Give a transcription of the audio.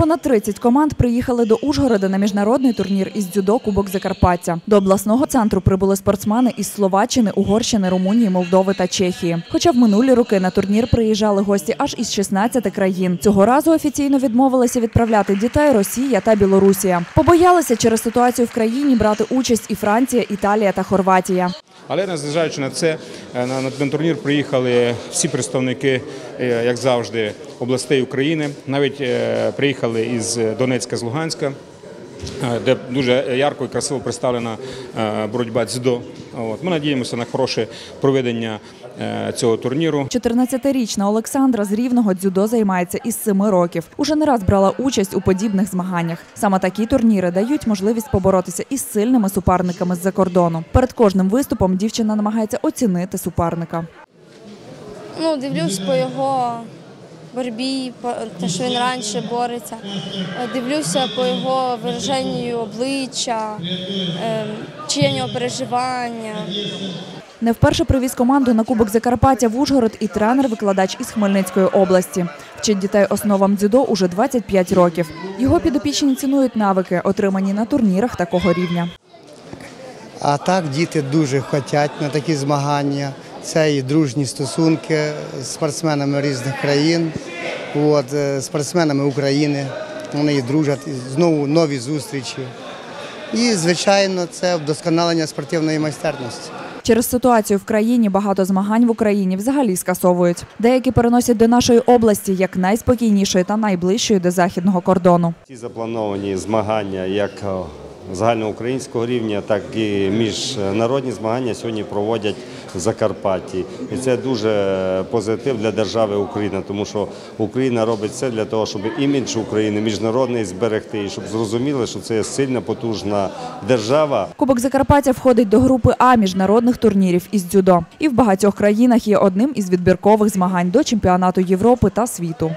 Понад 30 команд приїхали до Ужгорода на міжнародний турнір із дзюдо Кубок Закарпаття. До обласного центру прибули спортсмени із Словаччини, Угорщини, Румунії, Молдови та Чехії. Хоча в минулі роки на турнір приїжджали гості аж із 16 країн. Цього разу офіційно відмовилися відправляти дітей Росія та Білорусія. Побоялися через ситуацію в країні брати участь і Франція, Італія та Хорватія. Але незважаючи на це, е, на, турнір приїхали всі представники, е, як завжди, областей України. Навіть е, приїхали із Донецька, з Луганська, де дуже ярко і красиво представлена е, боротьба дзюдо. От. Ми надіємося на хороше проведення е, цього турніру. 14-річна Олександра з рівного дзюдо займається із 7 років. Уже не раз брала участь у подібних змаганнях. Саме такі турніри дають можливість поборотися із сильними суперниками з-за кордону. Перед кожним виступом дівчина намагається оцінити суперника. Ну, дивлюсь по його боротьбі, те, що він раніше бореться. Е, Дивлюся по його вираженню обличчя, ем, чи є нього переживання. Не вперше привіз команду на Кубок Закарпаття в Ужгород і тренер-викладач із Хмельницької області. Вчить дітей основам дзюдо уже 25 років. Його підопічні цінують навики, отримані на турнірах такого рівня. А так діти дуже хочуть на такі змагання. Це і дружні стосунки з спортсменами різних країн, от, е, спортсменами України. Вони і дружать, і знову нові зустрічі. І, звичайно, це вдосконалення спортивної майстерності. Через ситуацію в країні багато змагань в Україні взагалі скасовують. Деякі переносять до нашої області як найспокійнішої та найближчої до західного кордону. Ці заплановані змагання як е, загальноукраїнського рівня, так і міжнародні змагання сьогодні проводять в Закарпатті. І це дуже позитив для держави Україна, тому що Україна робить все для того, щоб імідж України міжнародний зберегти, і щоб зрозуміли, що це сильна, потужна держава. Кубок Закарпаття входить до групи А міжнародних турнірів із дзюдо. І в багатьох країнах є одним із відбіркових змагань до чемпіонату Європи та світу.